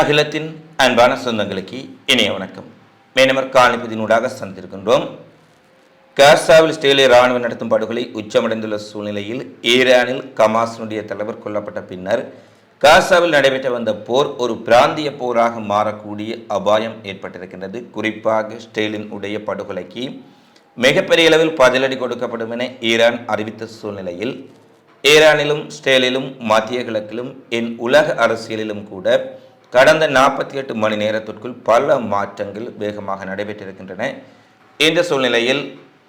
அகிலத்தின் அன்பான சொந்தங்களுக்கு இணைய வணக்கம். மேனமர் காணிப்பதினூடாக சந்திருக்கின்றோம் காசாவில் இஸ்ரேலிய ராணுவம் நடத்தும் படுகொலை உச்சமடைந்துள்ள சூழ்நிலையில் ஈரானில் கமாஸினுடைய தலைவர் கொல்லப்பட்ட பின்னர் காசாவில் நடைபெற்று வந்த போர் ஒரு பிராந்திய போராக மாறக்கூடிய அபாயம் ஏற்பட்டிருக்கின்றது. குறிப்பாக ஸ்டேலின் உடைய படுகொலைக்கு மிகப்பெரிய அளவில் பதிலடி கொடுக்கப்படும் என ஈரான் அறிவித்த சூழ்நிலையில் ஈரானிலும் ஸ்டேலிலும் மத்திய கிழக்கிலும் என் உலக அரசியலிலும் கூட கடந்த நாற்பத்தி எட்டு மணி நேரத்திற்குள் பல மாற்றங்கள் வேகமாக நடைபெற்றிருக்கின்றன. இந்த சூழ்நிலையில்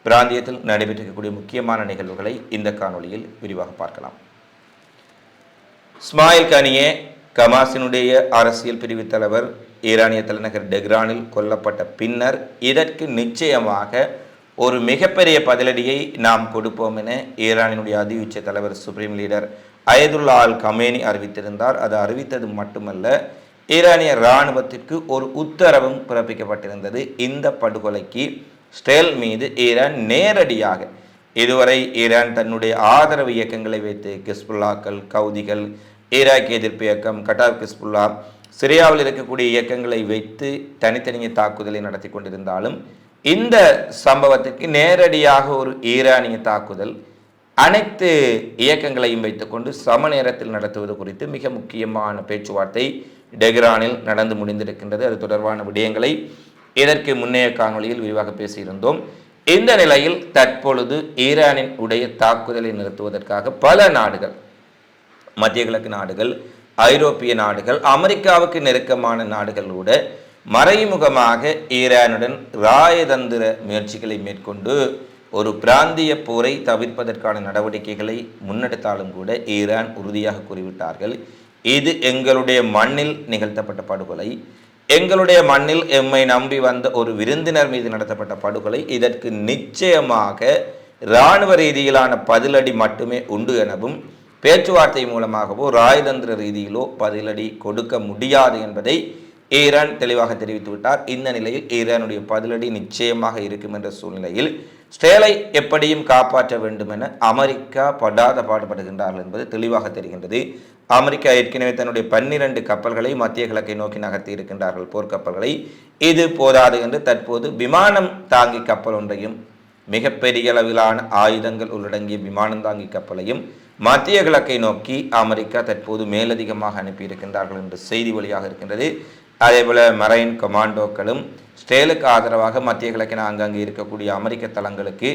பிராந்தியத்தில் நடைபெற்றிருக்கக்கூடிய முக்கியமான நிகழ்வுகளை இந்த காணொளியில் விரிவாக பார்க்கலாம். ஸ்மாயில் கனியே கமாசினுடைய அரசியல் பிரிவு தலைவர் ஈரானிய தலைநகர் டெக்ரானில் கொல்லப்பட்ட பின்னர் இதற்கு நிச்சயமாக ஒரு மிகப்பெரிய பதிலடியை நாம் கொடுப்போம் என ஈரானினுடைய அதி உச்ச தலைவர் supreme leader Ayatollah Al Khamenei அறிவித்திருந்தார். அது அறிவித்தது மட்டுமல்ல ஈரானிய இராணுவத்திற்கு ஒரு உத்தரவும் பிறப்பிக்கப்பட்டிருந்தது. இந்த படுகொலைக்கு ஸ்டேல் மீது ஈரான் நேரடியாக இதுவரை ஈரான் தன்னுடைய ஆதரவு இயக்கங்களை வைத்து கிஸ்புல்லாக்கள் கவுதிகள் ஈராக் எதிர்ப்பு இயக்கம் கட்டார் கிஸ்புல்லா சிரியாவில் இருக்கக்கூடிய இயக்கங்களை வைத்து தனித்தனிய தாக்குதலை நடத்தி கொண்டிருந்தாலும் இந்த சம்பவத்திற்கு நேரடியாக ஒரு ஈரானிய தாக்குதல் அனைத்து இயக்கங்களையும் வைத்துக்கொண்டு சம நேரத்தில் நடத்துவது குறித்து மிக முக்கியமான பேச்சுவார்த்தை டெஹ்ரானில் நடந்து முடிந்திருக்கின்றது. அது தொடர்பான விடயங்களை இதற்கு முன்னைய காணொளியில் விரிவாக பேசியிருந்தோம். இந்த நிலையில் தற்பொழுது ஈரானின் உடைய தாக்குதலை நிறுத்துவதற்காக பல நாடுகள் மத்திய கிழக்கு நாடுகள் ஐரோப்பிய நாடுகள் அமெரிக்காவுக்கு நெருக்கமான நாடுகள் கூட மறைமுகமாக ஈரானுடன் ராயதந்திர முயற்சிகளை மேற்கொண்டு ஒரு பிராந்திய போரை தவிர்ப்பதற்கான நடவடிக்கைகளை முன்னெடுத்தாலும் கூட ஈரான் உறுதியாக கூறிவிட்டார்கள். இது எங்களுடைய மண்ணில் நிகழ்த்தப்பட்ட படுகொலை. எங்களுடைய மண்ணில் எம்மை நம்பி வந்த ஒரு விருந்தினர் மீது நடத்தப்பட்ட படுகொலை. இதற்கு நிச்சயமாக இராணுவ ரீதியிலான பதிலடி மட்டுமே உண்டு எனவும் பேச்சுவார்த்தை மூலமாகவோ ராயதந்திர ரீதியிலோ பதிலடி கொடுக்க முடியாது என்பதை ஈரான் தெளிவாக தெரிவித்துவிட்டார். இந்த நிலையில் ஈரானுடைய பதிலடி நிச்சயமாக இருக்கும் என்ற சூழ்நிலையில் ஸ்டேலை எப்படியும் காப்பாற்ற வேண்டும் என அமெரிக்கா படாத பாடுபடுகின்றார்கள் என்பது தெளிவாக தெரிகின்றது. அமெரிக்கா ஏற்கனவே தன்னுடைய பன்னிரண்டு கப்பல்களை மத்திய கிழக்கை நோக்கி நகர்த்தி இருக்கின்றார்கள். போர்க்கப்பல்களை. இது போதாது என்று தற்போது விமானம் தாங்கி கப்பல் ஒன்றையும் மிகப்பெரிய அளவிலான ஆயுதங்கள் உள்ளடங்கிய விமானம் தாங்கி கப்பலையும் மத்திய கிழக்கை நோக்கி அமெரிக்கா தற்போது மேலதிகமாக அனுப்பியிருக்கின்றார்கள் என்ற செய்தி வழியாக இருக்கின்றது. அதேபோல மரைன் கமாண்டோக்களும் ஸ்டேலுக்கு ஆதரவாக மத்திய கிழக்கின் அங்கங்கே இருக்கக்கூடிய அமெரிக்க தளங்களுக்கு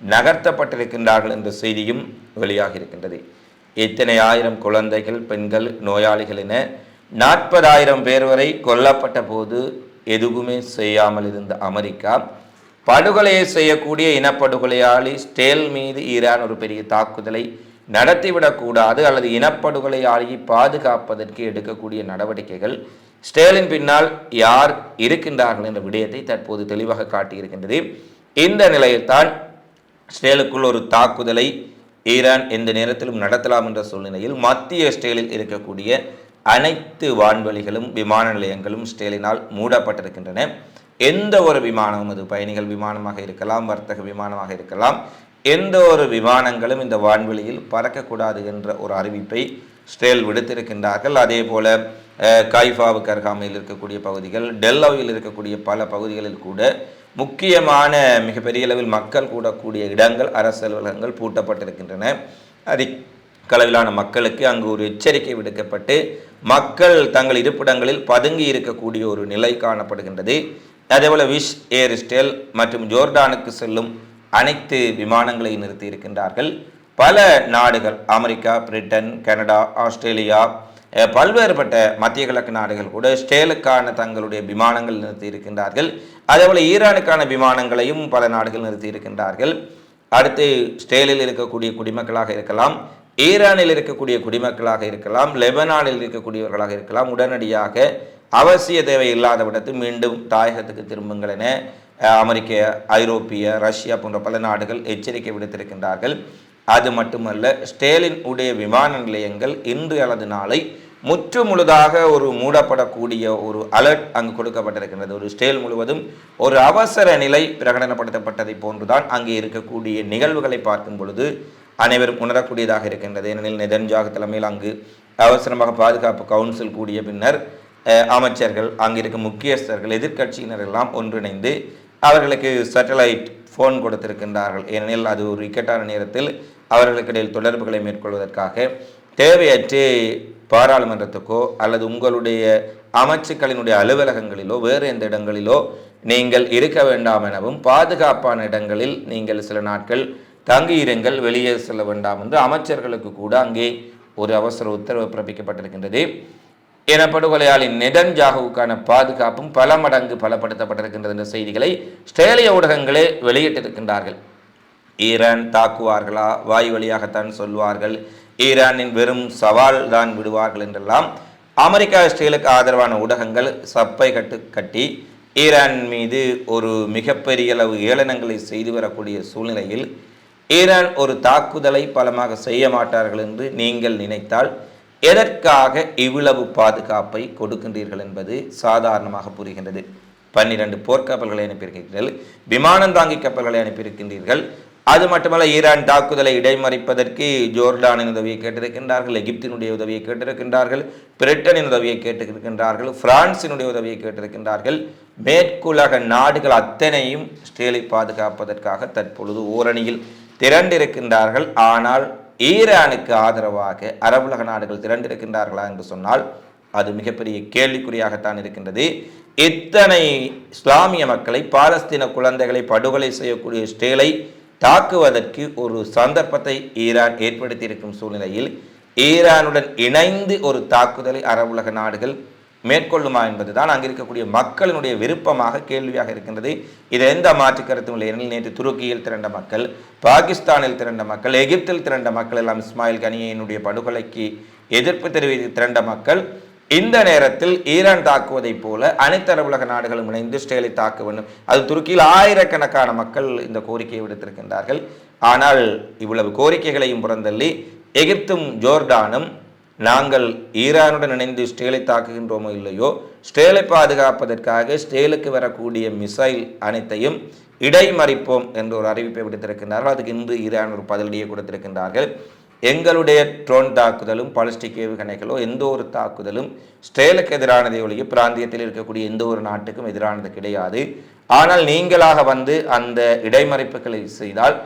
நகர்த்தப்பட்டிருக்கின்றார்கள் என்ற செய்தியும் வெளியாக இருக்கின்றது. இத்தனை ஆயிரம் குழந்தைகள் பெண்கள் நோயாளிகள் என நாற்பதாயிரம் பேர் வரை கொல்லப்பட்ட போது எதுவுமே செய்யாமல் இருந்த அமெரிக்கா படுகொலையை செய்யக்கூடிய இனப்படுகொலையாளி ஸ்டேல் மீது ஈரான் ஒரு பெரிய தாக்குதலை நடத்திவிடக்கூடாது அல்லது இனப்படுகொலையாளியை பாதுகாப்பதற்கு எடுக்கக்கூடிய நடவடிக்கைகள் ஸ்டேலின் பின்னால் யார் இருக்கின்றார்கள் என்ற விடயத்தை தற்போது தெளிவாக காட்டியிருக்கின்றது. இந்த நிலையில்தான் ஸ்டேலுக்குள் ஒரு தாக்குதலை ஈரான் எந்த நேரத்திலும் நடத்தலாம் என்ற சூழ்நிலையில் மத்திய ஸ்டேலில் இருக்கக்கூடிய அனைத்து வான்வெளிகளும் விமான நிலையங்களும் ஸ்டேலினால் மூடப்பட்டிருக்கின்றன. எந்த ஒரு விமானமும் அது பயணிகள் விமானமாக இருக்கலாம் வர்த்தக விமானமாக இருக்கலாம் எந்த ஒரு விமானங்களும் இந்த வான்வெளியில் பறக்கக்கூடாது என்ற ஒரு அறிவிப்பை ஸ்டேல் விடுத்திருக்கின்றார்கள். அதே போல கைஃபாவுக்கு அருகாமையில் இருக்கக்கூடிய பகுதிகள் டெல்லோவில் இருக்கக்கூடிய பல பகுதிகளில் கூட முக்கியமான மிகப்பெரிய அளவில் மக்கள் கூடக்கூடிய இடங்கள் அரசு அலுவலகங்கள் பூட்டப்பட்டிருக்கின்றன. அதிகளவிலான மக்களுக்கு அங்கு ஒரு எச்சரிக்கை விடுக்கப்பட்டு மக்கள் தங்கள் இருப்பிடங்களில் பதுங்கி இருக்கக்கூடிய ஒரு நிலை காணப்படுகின்றது. அதேபோல் விஷ் ஏர் ஸ்டெல் மற்றும் ஜோர்டானுக்கு செல்லும் அனைத்து விமானங்களை நிறுத்தி இருக்கின்றார்கள் பல நாடுகள் அமெரிக்கா பிரிட்டன் கனடா ஆஸ்திரேலியா பல்வேறுபட்ட மத்திய கிழக்கு நாடுகள் கூட ஸ்டேலுக்கான தங்களுடைய விமானங்கள் நிறுத்தி இருக்கின்றார்கள். அதேபோல் ஈரானுக்கான விமானங்களையும் பல நாடுகள் நிறுத்தி இருக்கின்றார்கள். அடுத்து ஸ்டேலில் இருக்கக்கூடிய குடிமக்களாக இருக்கலாம் ஈரானில் இருக்கக்கூடிய குடிமக்களாக இருக்கலாம் லெபனானில் இருக்கக்கூடியவர்களாக இருக்கலாம். உடனடியாக அவசிய தேவை இல்லாத விடத்து மீண்டும் தாயகத்துக்கு திரும்புங்கள் என அமெரிக்க ஐரோப்பிய ரஷ்யா போன்ற பல நாடுகள் எச்சரிக்கை விடுத்திருக்கின்றார்கள். அது மட்டுமல்ல ஸ்டேலின் உடைய விமான நிலையங்கள் இன்று அல்லது நாளை முற்று முழுதாக ஒரு மூடப்படக்கூடிய ஒரு அலர்ட் அங்கு கொடுக்கப்பட்டிருக்கின்றது. ஒரு ஸ்டேல் முழுவதும் ஒரு அவசர நிலை பிரகடனப்படுத்தப்பட்டதை போன்றுதான் அங்கே இருக்கக்கூடிய நிகழ்வுகளை பார்க்கும் பொழுது அனைவரும் உணரக்கூடியதாக இருக்கின்றது. ஏனெனில் நெதன்ஜாக தலைமையில் அங்கு அவசரமாக பாதுகாப்பு கவுன்சில் கூடிய பின்னர் அமைச்சர்கள் அமைச்சர்கள் அங்கிருக்கும் முக்கியஸ்தர்கள் எதிர்க்கட்சியினர் எல்லாம் ஒன்றிணைந்து அவர்களுக்கு சேட்டலைட் ஃபோன் கொடுத்திருக்கின்றார்கள். ஏனெனில் அது ஒரு இக்கட்டான நேரத்தில் அவர்களுக்கிடையில் தொடர்புகளை மேற்கொள்வதற்காக தேவையற்று பாராளுமன்றத்துக்கோ அல்லது உங்களுடைய அமைச்சுக்களினுடைய அலுவலகங்களிலோ வேறு எந்த இடங்களிலோ நீங்கள் இருக்க வேண்டாம் எனவும் பாதுகாப்பான இடங்களில் நீங்கள் சில நாட்கள் தங்கியிருங்கள் வெளியே செல்ல வேண்டாம் என்று அமைச்சர்களுக்கு கூட அங்கே ஒரு அவசர உத்தரவு பிறப்பிக்கப்பட்டிருக்கின்றது. இனப்படுகொலையாளின் நெடன்ஜாகுவுக்கான பாதுகாப்பும் பல மடங்கு பலப்படுத்தப்பட்டிருக்கின்றது என்ற செய்திகளை ஸ்டேலிய ஊடகங்களே வெளியிட்டிருக்கின்றார்கள். ஈரான் தாக்குவார்களா? வாய் வழியாகத்தான் சொல்வார்கள் ஈரானின் வெறும் சவால் தான் விடுவார்கள் என்றெல்லாம் அமெரிக்கா இஸ்ரேலுக்கு ஆதரவான ஊடகங்கள் சப்பை கட்டு கட்டி ஈரான் மீது ஒரு மிகப்பெரிய அளவு ஏளனங்களை செய்து வரக்கூடிய சூழ்நிலையில் ஈரான் ஒரு தாக்குதலை பலமாக செய்ய மாட்டார்கள் என்று நீங்கள் நினைத்தால் எதற்காக இவ்வளவு பாதுகாப்பை கொடுக்கின்றீர்கள் என்பது சாதாரணமாக புரிகின்றது. பன்னிரண்டு போர்க்கப்பல்களை அனுப்பியிருக்கிறீர்கள் விமானம் தாங்கி கப்பல்களை அனுப்பியிருக்கின்றீர்கள் அது மட்டுமல்ல ஈரான் தாக்குதலை இடைமறிப்பதற்கு ஜோர்டானின் உதவியை கேட்டிருக்கின்றார்கள் எகிப்தினுடைய உதவியை கேட்டிருக்கின்றார்கள் பிரிட்டனின் உதவியை கேட்டிருக்கின்றார்கள் பிரான்சினுடைய உதவியை கேட்டிருக்கின்றார்கள். மேற்குலக நாடுகள் அத்தனையும் இஸ்ரேலை பாதுகாப்பதற்காக தற்பொழுது ஓரணியில் திரண்டிருக்கின்றார்கள். ஆனால் ஈரானுக்கு ஆதரவாக அரபுலக நாடுகள் திரண்டிருக்கின்றார்களா என்று சொன்னால் அது மிகப்பெரிய கேள்விக்குறியாகத்தான் இருக்கின்றது. இத்தனை இஸ்லாமிய மக்களை பாலஸ்தீன குழந்தைகளை படுகொலை செய்யக்கூடிய ஸ்டேலை தாக்குவதற்கு ஒரு சந்தர்ப்பத்தை ஈரான் ஏற்படுத்தியிருக்கும் சூழ்நிலையில் ஈரானுடன் இணைந்து ஒரு தாக்குதலை அரபுலக நாடுகள் மேற்கொள்ளுமா என்பதுதான் அங்கே இருக்கக்கூடிய மக்களினுடைய விருப்பமாக கேள்வியாக இருக்கின்றது. இது எந்த மாற்று கருத்தும் இல்லை எனில் நேற்று துருக்கியில் திரண்ட மக்கள் பாகிஸ்தானில் திரண்ட மக்கள் எகிப்தில் திரண்ட மக்கள் எல்லாம் இஸ்மாயில் கனியினுடைய படுகொலைக்கு எதிர்ப்பு தெரிவித்து திரண்ட மக்கள் இந்த நேரத்தில் ஈரான் தாக்குவதைப் போல அனைத்து அரபுலக நாடுகளும் இணைந்து இஸ்ரேலை தாக்க வேண்டும். அது துருக்கியில் ஆயிரக்கணக்கான மக்கள் இந்த கோரிக்கையை விடுத்திருக்கின்றார்கள். ஆனால் இவ்வளவு கோரிக்கைகளையும் புறந்தள்ளி எகிப்தும் ஜோர்டானும் நாங்கள் ஈரானுடன் இணைந்து ஸ்டேலை தாக்குகின்றோமோ இல்லையோ ஸ்டேலை பாதுகாப்பதற்காக ஸ்டேலுக்கு வரக்கூடிய மிசைல் அனைத்தையும் இடைமறிப்போம் என்ற ஒரு அறிவிப்பை விடுத்திருக்கின்றார்கள். அதுக்கு இன்று ஈரான் ஒரு பதிலடியை கொடுத்திருக்கின்றார்கள். எங்களுடைய ட்ரோன் தாக்குதலும் பாலிஸ்டிக் ஏவுகணைகளோ எந்த ஒரு தாக்குதலும் ஸ்டேலுக்கு எதிரானதை ஒழிய பிராந்தியத்தில் இருக்கக்கூடிய எந்த ஒரு நாட்டுக்கும் எதிரானது கிடையாது. ஆனால் நீங்களாக வந்து அந்த இடைமறிப்புகளை செய்தால்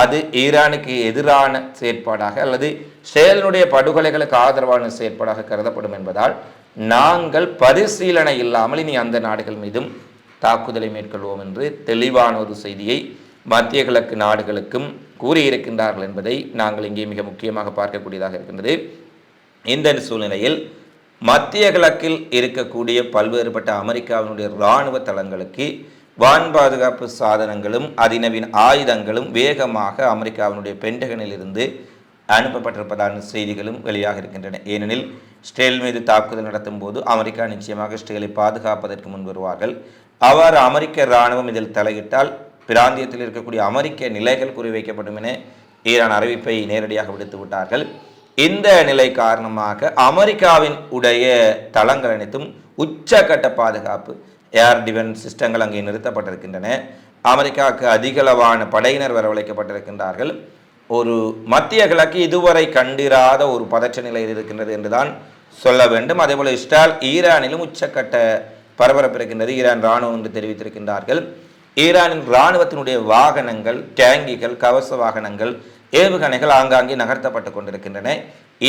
அது ஈரானுக்கு எதிரான செயற்பாடாக அல்லது ஸ்டேலினுடைய படுகொலைகளுக்கு ஆதரவான செயற்பாடாக கருதப்படும் என்பதால் நாங்கள் பரிசீலனை இல்லாமல் இனி அந்த நாடுகள் மீதும் தாக்குதலை மேற்கொள்வோம் என்று தெளிவான ஒரு செய்தியை மத்திய கிழக்கு நாடுகளுக்கும் கூறியிருக்கின்றார்கள் என்பதை நாங்கள் இங்கே மிக முக்கியமாக பார்க்கக்கூடியதாக இருக்கின்றது. இந்த சூழ்நிலையில் மத்திய கிழக்கில் இருக்கக்கூடிய பல்வேறுபட்ட அமெரிக்காவினுடைய இராணுவ தளங்களுக்கு வான் பாதுகாப்பு சாதனங்களும் அதிநவீன ஆயுதங்களும் வேகமாக அமெரிக்காவினுடைய பென்டகனில் இருந்து அனுப்பப்பட்டிருப்பதான செய்திகளும் வெளியாக இருக்கின்றன. ஏனெனில் ஸ்டேல் மீது தாக்குதல் நடத்தும் போது அமெரிக்கா நிச்சயமாக ஸ்டேலை பாதுகாப்பதற்கு முன் வருவார்கள். அவ்வாறு அமெரிக்க இராணுவம் இதில் தலையிட்டால் பிராந்தியத்தில் இருக்கக்கூடிய அமெரிக்க நிலைகள் குறிவைக்கப்படும் என ஈரான் அறிவிப்பை நேரடியாக விடுத்து விட்டார்கள் இந்த நிலை காரணமாக அமெரிக்காவின் உடைய தளங்கள் அனைத்தும் உச்சக்கட்ட பாதுகாப்பு ஏர் டிஃபென்ஸ் சிஸ்டங்கள் அங்கே நிறுத்தப்பட்டிருக்கின்றன. அமெரிக்காவுக்கு அதிகளவான படையினர் வரவழைக்கப்பட்டிருக்கின்றார்கள். ஒரு மத்திய கிழக்கு இதுவரை கண்டிராத ஒரு பதற்ற நிலையில் இருக்கின்றது என்றுதான் சொல்ல வேண்டும். அதேபோல் இஸ்ரால் ஈரானிலும் உச்சக்கட்ட பரபரப்பு இருக்கின்றது. ஈரான் இராணுவம் என்று தெரிவித்திருக்கின்றார்கள். ஈரானின் இராணுவத்தினுடைய வாகனங்கள் டேங்கிகள் கவச வாகனங்கள் ஏவுகணைகள் ஆங்காங்கே நகர்த்தப்பட்டு கொண்டிருக்கின்றன.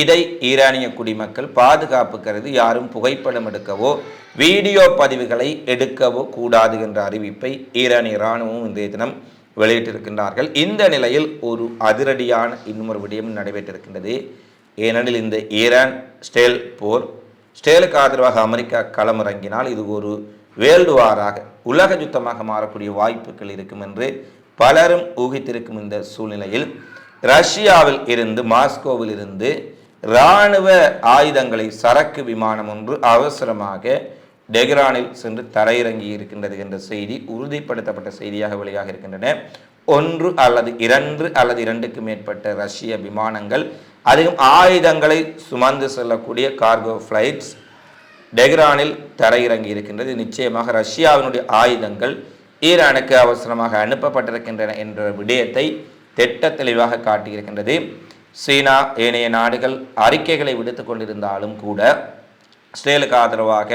இதை ஈரானிய குடிமக்கள் பாதுகாப்பு கருதி யாரும் புகைப்படம் எடுக்கவோ வீடியோ பதிவுகளை எடுக்கவோ கூடாது என்ற அறிவிப்பை ஈரானிய இராணுவம் இன்றைய தினம் வெளியிட்டிருக்கின்றார்கள். இந்த நிலையில் ஒரு அதிரடியான இன்னொரு விடயம் நடைபெற்றிருக்கின்றது. ஏனெனில் இந்த ஈரான் ஸ்டேல் போர் ஸ்டேலுக்கு ஆதரவாக அமெரிக்கா களமிறங்கினால் இது ஒரு வேர்ல்டு வாராக உலக யுத்தமாக மாறக்கூடிய வாய்ப்புகள் இருக்கும் என்று பலரும் ஊகித்திருக்கும் இந்த சூழ்நிலையில் ரஷ்யாவில் இருந்து மாஸ்கோவில் இருந்து இராணுவ ஆயுதங்களை சரக்கு விமானம் ஒன்று அவசரமாக டெஹ்ரானில் சென்று தரையிறங்கி இருக்கின்றது என்ற செய்தி உறுதிப்படுத்தப்பட்ட செய்தியாக வெளியாக இருக்கின்றன. ஒன்று அல்லது இரண்டு அல்லது இரண்டுக்கு மேற்பட்ட ரஷ்ய விமானங்கள் அதிகம் ஆயுதங்களை சுமந்து செல்லக்கூடிய கார்கோ ஃப்ளைட்ஸ் டெஹ்ரானில் தரையிறங்கி இருக்கின்றது. நிச்சயமாக ரஷ்யாவினுடைய ஆயுதங்கள் ஈரானுக்கு அவசரமாக அனுப்பப்பட்டிருக்கின்றன என்ற விடயத்தை திட்ட தெளிவாக காட்டியிருக்கின்றது. சீனா ஏனைய நாடுகள் அறிக்கைகளை விடுத்து கொண்டிருந்தாலும் கூட இஸ்ரேலுக்கு ஆதரவாக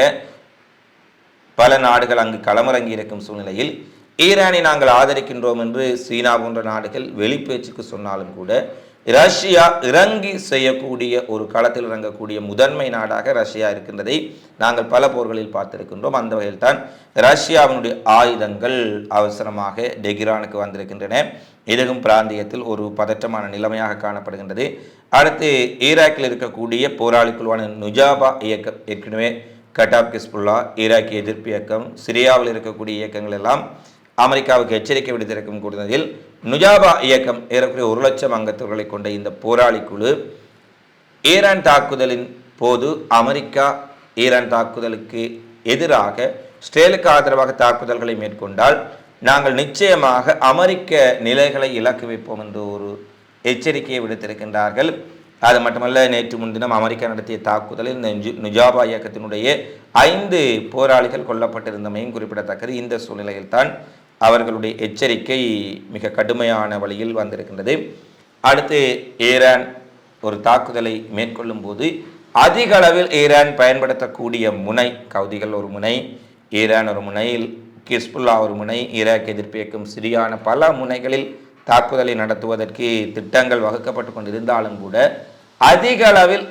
பல நாடுகள் அங்கு களமிறங்கி இருக்கும் சூழ்நிலையில் ஈரானை நாங்கள் ஆதரிக்கின்றோம் என்று சீனா போன்ற நாடுகள் வெளிப்பேச்சுக்கு சொன்னாலும் கூட ரஷ்யா இறங்கி செய்யக்கூடிய ஒரு களத்தில் இறங்கக்கூடிய முதன்மை நாடாக ரஷ்யா இருக்கின்றதை நாங்கள் பல போர்களில் பார்த்திருக்கின்றோம். அந்த வகையில் தான் ரஷ்யாவினுடைய ஆயுதங்கள் அவசரமாக டெகிரானுக்கு வந்திருக்கின்றன. இதுவும் பிராந்தியத்தில் ஒரு பதற்றமான நிலைமையாக காணப்படுகின்றது. அடுத்து ஈராக்கில் இருக்கக்கூடிய போராளிக்குழுவான நுஜாபா இயக்கம் ஏற்கனவே கட்டாப் கிஸ்புல்லா ஈராக்கிய எதிர்ப்பு இயக்கம் சிரியாவில் இருக்கக்கூடிய இயக்கங்கள் எல்லாம் அமெரிக்காவுக்கு எச்சரிக்கை விடுத்திருக்கும் கூடுதலில் நுஜாபா இயக்கம் ஏறக்குறைய ஒரு லட்சம் அங்கத்தவர்களை கொண்ட இந்த போராளி குழு ஈரான் தாக்குதலின் போது அமெரிக்கா ஈரான் தாக்குதலுக்கு எதிராக ஸ்டேலுக்கு ஆதரவாக தாக்குதல்களை மேற்கொண்டால் நாங்கள் நிச்சயமாக அமெரிக்க நிலைகளை இலக்கு வைப்போம் என்று ஒரு எச்சரிக்கையை விடுத்திருக்கின்றார்கள். அது மட்டுமல்ல நேற்று முன்தினம் அமெரிக்கா நடத்திய தாக்குதலில் இந்த நுஜாபா இயக்கத்தினுடைய ஐந்து போராளிகள் கொல்லப்பட்டிருந்தமையும் குறிப்பிடத்தக்கது. இந்த சூழ்நிலையில்தான் அவர்களுடைய எச்சரிக்கை மிக கடுமையான வழியில் வந்திருக்கின்றது. அடுத்து ஈரான் ஒரு தாக்குதலை மேற்கொள்ளும் போது அதிக அளவில் ஈரான் பயன்படுத்தக்கூடிய முனை கவுதிகள் ஒரு முனை ஈரான் ஒரு முனையில் கிஸ்புல்லா ஒரு முனை ஈராக் எதிர்ப்பு இயக்கம் சிரியான பல முனைகளில் தாக்குதலை நடத்துவதற்கு திட்டங்கள் வகுக்கப்பட்டு கொண்டிருந்தாலும் கூட அதிக அளவில்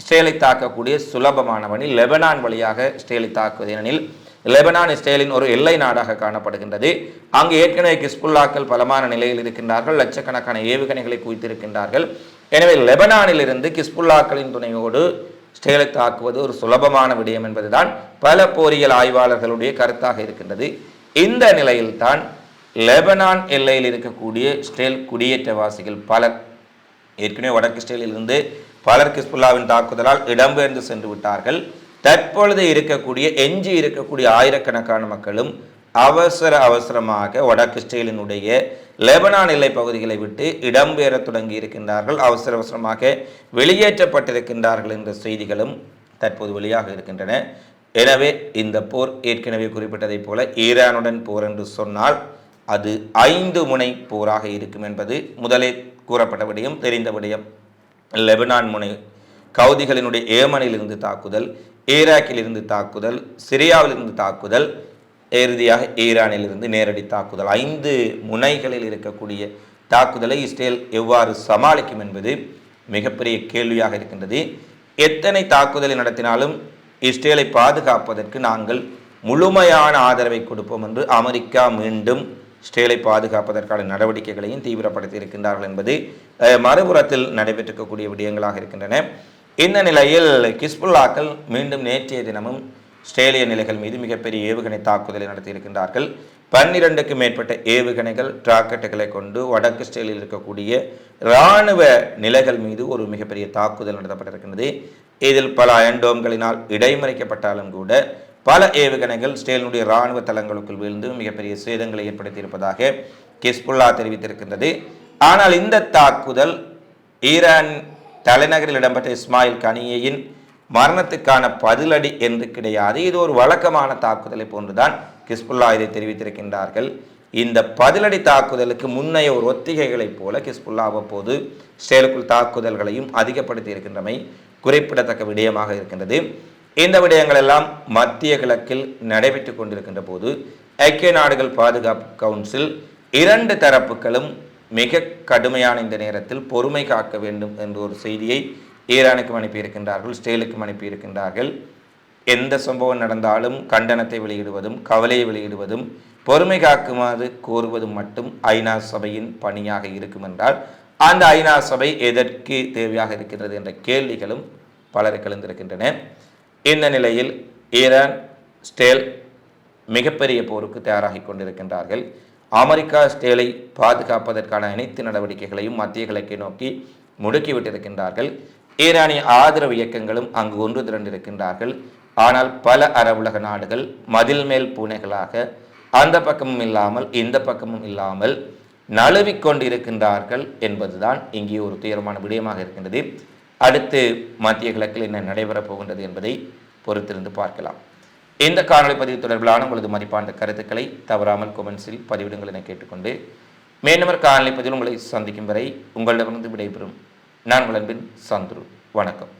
ஸ்டேலை தாக்கக்கூடிய சுலபமான வழி லெபனான் வழியாக ஸ்டேலை தாக்குவது ஏனெனில் லெபனான் இஸ்ரேலின் ஒரு எல்லை நாடாக காணப்படுகின்றது. அங்கு ஏற்கனவே கிஸ்புல்லாக்கள் பலமான நிலையில் இருக்கின்றார்கள் லட்சக்கணக்கான ஏவுகணைகளை குவித்திருக்கின்றார்கள். எனவே லெபனானிலிருந்து கிஸ்புல்லாக்களின் துணையோடு ஸ்டேலை தாக்குவது ஒரு சுலபமான விடயம் என்பதுதான் பல போரியல் ஆய்வாளர்களுடைய கருத்தாக இருக்கின்றது. இந்த நிலையில்தான் லெபனான் எல்லையில் இருக்கக்கூடிய ஸ்டேல் குடியேற்றவாசிகள் பலர் ஏற்கனவே வடக்கு ஸ்டேலில் இருந்து பலர் கிஸ்புல்லாவின் தாக்குதலால் இடம்பெயர்ந்து சென்று விட்டார்கள். தற்பொழுது இருக்கக்கூடிய எஞ்சி இருக்கக்கூடிய ஆயிரக்கணக்கான மக்களும் அவசர அவசரமாக வடக்கு ஸ்டேலினுடைய லெபனான் எல்லை பகுதிகளை விட்டு இடம்பெயர தொடங்கி இருக்கின்றார்கள். அவசர அவசரமாக வெளியேற்றப்பட்டிருக்கின்றார்கள் என்ற செய்திகளும் தற்போது வெளியாக இருக்கின்றன. எனவே இந்த போர் ஏற்கனவே குறிப்பிட்டதைப் போல ஈரானுடன் போர் என்று சொன்னால் அது ஐந்து முனை போராக இருக்கும் என்பது முதலே கூறப்பட்ட விடயம் தெரிந்த விடயம். லெபனான் முனை கவுதிகளினுடைய ஏமனிலிருந்து தாக்குதல் ஈராக்கிலிருந்து தாக்குதல் சிரியாவிலிருந்து தாக்குதல் இறுதியாக ஈரானிலிருந்து நேரடி தாக்குதல். ஐந்து முனைகளில் இருக்கக்கூடிய தாக்குதலை இஸ்ரேல் எவ்வாறு சமாளிக்கும் என்பது மிகப்பெரிய கேள்வியாக இருக்கின்றது. எத்தனை தாக்குதலை நடத்தினாலும் இஸ்ரேலை பாதுகாப்பதற்கு நாங்கள் முழுமையான ஆதரவை கொடுப்போம் என்று அமெரிக்கா மீண்டும் ஸ்டேலை பாதுகாப்பதற்கான நடவடிக்கைகளையும் தீவிரப்படுத்தி இருக்கின்றார்கள் என்பது மறுபுறத்தில் நடைபெற்றிருக்கக்கூடிய விடயங்களாக இருக்கின்றன. இந்த நிலையில் கிஸ்புல்லாக்கள் மீண்டும் நேற்றைய தினமும் ஸ்ட்ரேலிய நிலைகள் மீது மிகப்பெரிய ஏவுகணை தாக்குதலை நடத்தியிருக்கின்றார்கள். பன்னிரண்டுக்கு மேற்பட்ட ஏவுகணைகள் டிராக்கெட்டுகளை கொண்டு வடக்கு ஸ்டேலில் இருக்கக்கூடிய இராணுவ நிலைகள் மீது ஒரு மிகப்பெரிய தாக்குதல் நடத்தப்பட்டிருக்கின்றது. இதில் பல அயன்டோம்களினால் இடைமறிக்கப்பட்டாலும் கூட பல ஏவுகணைகள் ஸ்டேலினுடைய இராணுவ தளங்களுக்குள் விழுந்து மிகப்பெரிய சேதங்களை ஏற்படுத்தியிருப்பதாக கிஸ்புல்லா தெரிவித்திருக்கின்றது. ஆனால் இந்த தாக்குதல் ஈரான் தலைநகரில் இடம்பெற்ற இஸ்மாயில் கனியையின் மரணத்துக்கான பதிலடி என்று கிடையாது. இது ஒரு வழக்கமான தாக்குதலை போன்றுதான் கிஸ்புல்லா இதை தெரிவித்திருக்கின்றார்கள். இந்த பதிலடி தாக்குதலுக்கு முன்னைய ஒரு ஒத்திகைகளைப் போல கிஸ்புல்லா அவ்வப்போது செயலுக்குள் தாக்குதல்களையும் அதிகப்படுத்தி இருக்கின்றமை குறிப்பிடத்தக்க விடயமாக இருக்கின்றது. இந்த விடயங்கள் எல்லாம் மத்திய கிழக்கில் நடைபெற்று கொண்டிருக்கின்ற போது ஐக்கிய நாடுகள் பாதுகாப்பு கவுன்சில் இரண்டு தரப்புகளும் மிக கடுமையான இந்த நேரத்தில் பொறுமை காக்க வேண்டும் என்ற ஒரு செய்தியை ஈரானுக்கும் அனுப்பியிருக்கின்றார்கள் ஸ்டேலுக்கும் அனுப்பியிருக்கின்றார்கள். எந்த சம்பவம் நடந்தாலும் கண்டனத்தை வெளியிடுவதும் கவலையை வெளியிடுவதும் பொறுமை காக்குமாறு கோருவதும் மட்டும் ஐநா சபையின் பணியாக இருக்கும் என்றால் அந்த ஐநா சபை எதற்கு தேவையாக இருக்கின்றது என்ற கேள்விகளும் பலருக்கு எழுந்திருக்கின்றன. இந்த நிலையில் ஈரான் ஸ்டேல் மிகப்பெரிய போருக்கு தயாராகி கொண்டிருக்கின்றார்கள். அமெரிக்கா ஸ்டேலை பாதுகாப்பதற்கான அனைத்து நடவடிக்கைகளையும் மத்திய கிழக்கை நோக்கி முடுக்கிவிட்டிருக்கின்றார்கள். ஈரானிய ஆதரவு இயக்கங்களும் அங்கு ஒன்று திரண்டிருக்கின்றார்கள். ஆனால் பல அரபுலக நாடுகள் மதில் மேல் பூனைகளாக அந்த பக்கமும் இல்லாமல் இந்த பக்கமும் இல்லாமல் நழுவிக் கொண்டிருக்கின்றார்கள் என்பதுதான் இங்கே ஒரு துயரமான விடயமாக இருக்கின்றது. அடுத்து மத்திய கிழக்கில் என்ன நடைபெறப் போகின்றது என்பதை பொறுத்திருந்து பார்க்கலாம். இந்த காணொலி பதிவு தொடர்பிலான உங்களது மதிப்பான கருத்துக்களை தவறாமல் கொமெண்ட்ஸில் பதிவிடுங்கள் என கேட்டுக்கொண்டு மேலும் காணொலி பதிவில் உங்களை சந்திக்கும் வரை உங்களிடமிருந்து விடைபெறும். நான் உங்கள் அன்பின் சந்துரு. வணக்கம்.